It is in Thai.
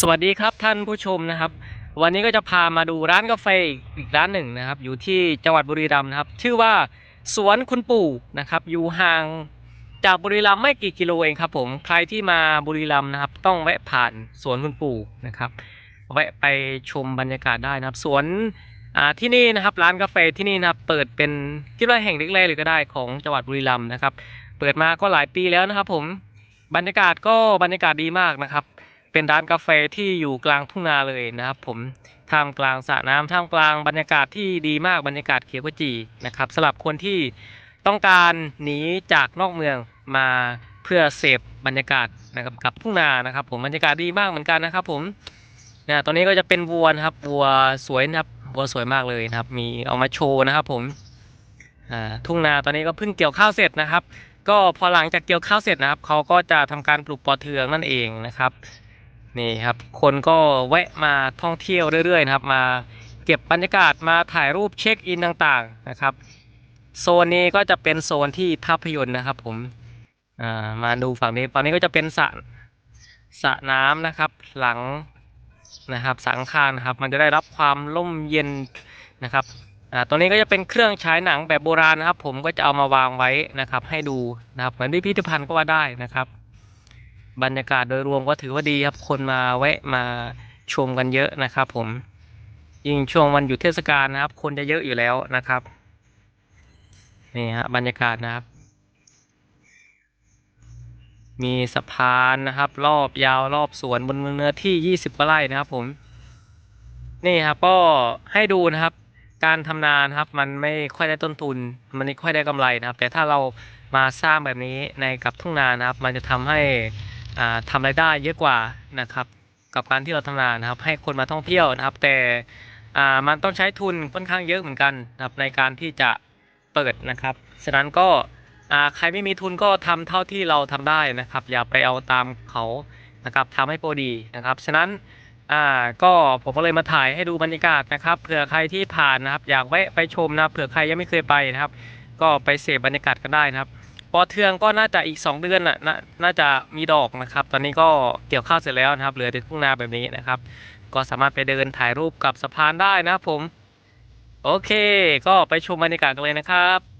สวัสดีครับท่านผู้ชมนะครับ วันนี้ก็จะพามาดูร้านกาแฟอีกร้านหนึ่งนะครับ อยู่ที่จังหวัดบุรีรัมย์นะครับ ชื่อว่าสวนคุณปู่นะครับ อยู่ห่างจากบุรีรัมย์ไม่กี่กิโลเองครับ ผมใครที่มาบุรีรัมย์นะครับ ต้องแวะผ่านสวนคุณปู่นะครับแวะไปชมบรรยากาศได้นะครับสวนที่นี่นะครับร้านกาแฟที่นี่นะครับเปิดเป็นคิดว่าแห่งเล็กๆเลยก็ได้ของจังหวัดบุรีรัมย์นะครับ เปิดมาก็หลายปีแล้วนะครับ ผมบรรยากาศก็บรรยากาศดีมากนะครับ เป็นร้านกาแฟที่อยู่กลางทุ่งนาเลยนะครับ ผมท่ามกลางสระน้ำท่ามกลางบรรยากาศที่ดีมากบรรยากาศเขียวขจีนะครับสำหรับคนที่ต้องการหนีจากนอกเมืองมาเพื่อเสพบรรยากาศนะครับกับทุ่งนานะครับ ผมบรรยากาศดีมากเหมือนกันนะครับ ผมนี่ตอนนี้ก็จะเป็นวัวนะครับวัวสวยนะครับวัวสวยมากเลยนะครับ มีเอามาโชว์นะครับ ผมทุ่งนาตอนนี้ก็เพิ่งเกี่ยวข้าวเสร็จนะครับ ก็พอหลังจากเกี่ยวข้าวเสร็จนะครับเขาก็จะทำการปลูกปอเทืองนั่นเองนะครับ นี่ครับ คนก็แวะมาท่องเที่ยวเรื่อยๆนะครับ มาเก็บบรรยากาศมาถ่ายรูปเช็คอินต่างๆนะครับ โซนนี้ก็จะเป็นโซนที่ภาพยนตร์นะครับ ผมามาดูฝั่งนี้ฝั่งนี้ก็จะเป็นสระสระน้ำนะครับ หลังนะครับสังคารนะครับ มันจะได้รับความร่มเย็นนะครับอ่าตัวนี้ก็จะเป็นเครื่องฉายหนังแบบโบราณนะครับ ผมก็จะเอามาวางไว้นะครับ ให้ดูนะครับเหมือนพิพิธภัณฑ์ก็ว่าได้นะครับ บรรยากาศโดยรวมก็ถือว่าดีครับ คนมาแวะมาชมกันเยอะนะครับผม ยิ่งช่วงวันหยุดเทศกาลนะครับ คนจะเยอะอยู่แล้วนะครับ นี่ฮะบรรยากาศนะครับ มีสะพานนะครับ รอบยาวรอบสวนบนเนื้อที่20กว่าไร่นะครับผม นี่ครับก็ให้ดูนะครับ การทำนานะครับ มันไม่ค่อยได้ต้นทุน มันไม่ค่อยได้กำไรนะครับ แต่ถ้าเรามาสร้างแบบนี้ในกับทุ่งนานะครับ มันจะทำให้ ทำรายได้เยอะกว่านะครับกับการที่เราทำงานนะครับ ให้คนมาท่องเที่ยวนะครับ แต่อ่ามันต้องใช้ทุนค่อนข้างเยอะเหมือนกันนะครับในการที่จะเปิดนะครับฉะนั้นก็อ่าใครไม่มีทุนก็ทำเท่าที่เราทำได้นะครับ อย่าไปเอาตามเขานะครับทำให้โปรดีนะครับฉะนั้นอ่าก็ผมก็เลยมาถ่ายให้ดูบรรยากาศนะครับเผื่อใครที่ผ่านนะครับ อยากแวะไปชมนะเผื่อใครยังไม่เคยไปนะครับ ก็ไปเสพบรรยากาศกันได้นะครับ อเทืองก็น่าจะอีก 2 เดือนน่ะนาน่าจะมีดอกนะครับ ตอนนี้ก็เกี่ยวข้าวเสร็จแล้วนะครับ เหลือแต่ทุ่งนาแบบนี้นะครับ ก็สามารถไปเดินถ่ายรูปกับสะพานได้นะครับผม โอเค ก็ไปชมบรรยากาศกันเลยนะครับ